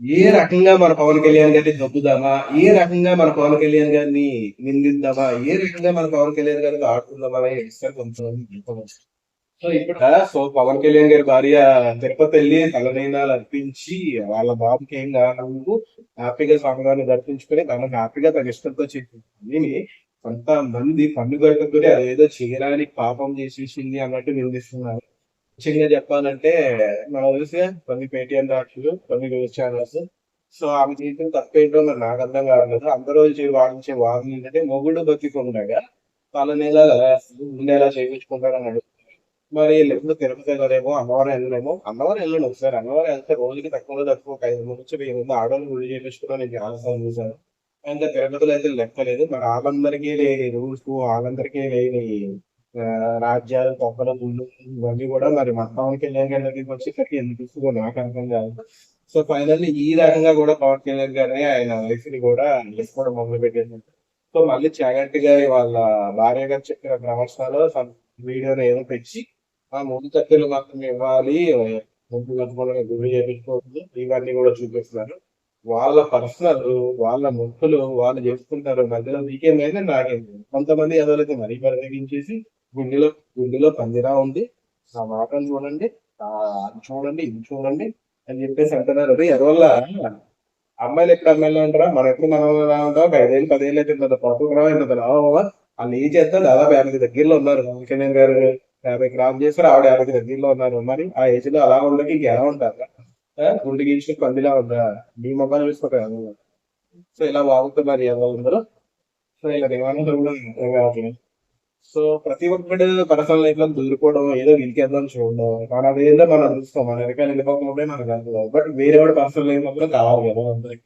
ఏ రకంగా మన పవన్ కళ్యాణ్ గారిని దొబ్బుదామా ఏ రకంగా మన పవన్ కళ్యాణ్ గారిని నిందిద్దామా? ఏ రకంగా మన పవన్ కళ్యాణ్ గారిని ఆడుకుందామా అనే డిస్కస్ కొంచెం సో ఇప్పుడు సో పవన్ కళ్యాణ్ గారి భార్య తిరుపతి వెళ్ళి తలనైనాలు అర్పించి వాళ్ళ బాబుకి ఏం కాదు హ్యాపీగా స్వామివారిని దర్శించుకొని తనకు హ్యాపీగా తన ఇష్టంతో చేసింది. కొంతమంది పన్ను కట్టుకుని అదేదో చేయడానికి పాపం చేసేసింది అన్నట్టు నిందిస్తున్నారు. ముఖ్యంగా చెప్పాలంటే నాకు తెలిసి కొన్ని పేటిఎం డాక్టర్లు కొన్ని న్యూస్ ఛానల్స్. సో ఆమె చేసిన తప్పేంటో మరి నాకు అర్థం కావట్లేదు. అందరూ చే- వాడించే వాదన ఏంటంటే మొగుడు బతికుండగా తలనేలా ఉండేలా చేయించుకుంటారని అడుగుతున్నారు. మరి లేకపోతే తిరుపతి వెళ్ళలేమో అమ్మవారు వెళ్ళలేమో? అమ్మవారు వెళ్ళండి ఒకసారి. అమ్మవారు వెళ్తే రోజుకి తక్కువ తక్కువ ఒక ఐదు నుంచి వెయ్యి మంది ఆడవాళ్ళు గుడి చేయించుకున్నా నేను చాలాసార్లు చూశాను. ఇంకా తిరుపతిలో అయితే లెక్కలేదు. మరి వాళ్ళందరికీ లేని రూల్స్ వాళ్ళందరికీ లేని రాజ్యాలు తొక్కలు గుళ్ళు ఇవన్నీ కూడా మరి మన కళ్యాణ్ గారి దగ్గరికి వచ్చేసరికి ఎందుకు తీసుకుని నాకు అర్థం కాదు. సో ఫైనల్లీ ఈ రకంగా కూడా పవన్ కళ్యాణ్ గారిని ఆయన వైఫ్ని కూడా చేసుకోవడం మొదలు పెట్టేసింది సో మళ్ళీ చాగంటి గారి వాళ్ళ భార్య గారు చెప్పిన ప్రమర్శనలో వీడియోని ఏదో పెంచి ఆ ముందు తక్కువలు మాత్రం ఇవ్వాలి ముందు కట్టుకోవడం గురి చేయించుకోవద్దు ఇవన్నీ కూడా చూపిస్తున్నారు. వాళ్ళ పర్సనల్ వాళ్ళ ముక్కులు వాళ్ళు చేసుకుంటారు మధ్యలో మీకేమైనా నాకేంది కొంతమంది ఎదలైతే మరీ పరితగించేసి గుండెలో గుండెలో పందిరా ఉంది. ఆ మాటలు చూడండి అది చూడండి ఇది చూడండి అని చెప్పేసి అంటున్నారు. "అరే, ఎదవల్ల? అమ్మాయిలు ఎక్కడ అమ్మాయిలు ఉంటారా మనం ఎప్పుడు మనం ఎలా ఉంటాం ఐదేళ్ళు పదేళ్ళు అయితే ఇంత రావు ఇంత వాళ్ళు ఏం చేస్తారు? దాదాపు యాభై దగ్గరలో ఉన్నారు. పవన్ గారు యాభై గ్రామ్ చేస్తారు ఆవిడ యాభై దగ్గరలో ఉన్నారు. మరి ఆ ఏజ్లో అలా ఉండకి ఇంక ఎలా ఉంటారు? గుండె గీచుకుని పందిలా ఉందా? మీ మొబైల్ చూసుకోవాలి సో ఇలా బాగుంటుంది మరి ఎవరు సో ఇలా ఏమన్నా కూడా సో ప్రతి ఒక్కటి పర్సనల్ లైఫ్లో దూరుకోవడం ఏదో గెలికేద్దాం చూడడం మన అదేదో మనం చూస్తాం మన వెనకాల వెళ్ళిపోకపోతే మనకు అందులో బట్ వేరే వాడు పర్సనల్ లైఫ్ మాత్రం కావాలి కదా అందరికి.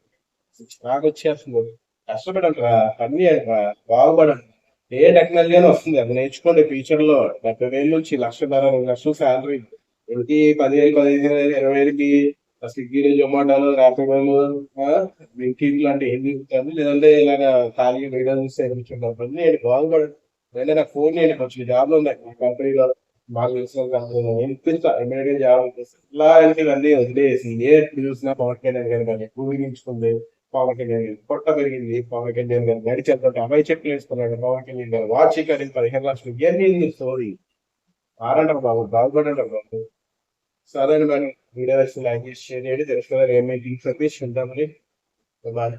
నాకు వచ్చేస్తుంది. కష్టపడండిరా పని చేయండిరా బాగుపడండి. ఏ టెక్నాలజీ అని వస్తుంది. అది నేర్చుకోండి ఫ్యూచర్లో. డెబ్బై వేలు నుంచి లక్ష ధర రెండు లక్షలు శాలరీ. ఇంటికి పదివేలు పదిహేను వేలు ఇరవై వేలకి స్విగ్గీలు జొమాటోలు ర్యాపిడోలు బ్లింకిట్ లాంటి ఏం తీసుకుంటాను లేదంటే ఇలాగ ఖాళీ వీడియో చూస్తే బాగుపడండి. లేదా నాకు ఫోన్ చేయండి కొంచెం జాబ్లు ఉన్నాయి మా కంపెనీలో బాగా తెలిసిన కంపెనీలో ఇప్పిస్తా ఇమీడియట్ జాబ్ ఇలా ఇప్పిస్తా ఇలాంటివన్నీ వదిలేసి ఏ చూసినా పవన్ కళ్యాణ్ గారి కానీ ఊహించుకుంది పవన్ కళ్యాణ్ గారి పొట్ట పెరిగింది పవన్ కళ్యాణ్ గారు నడిచేంత అబ్బాయి చెట్లు వేసుకున్నాడు పవన్ కళ్యాణ్ గారు. వాచ్ కానీ పదిహేను లక్షలు ఇవన్నీ స్టోరీ ఆరంటారు బాబు బాగుపడంటారు బాబు. సరే మరి వీడియో లైక్ చేసి షేర్ చేయండి. తెలుసుకోవాలి ఏమేమి ఇన్ఫర్మేషన్ అయితే చూద్దామని బాయ్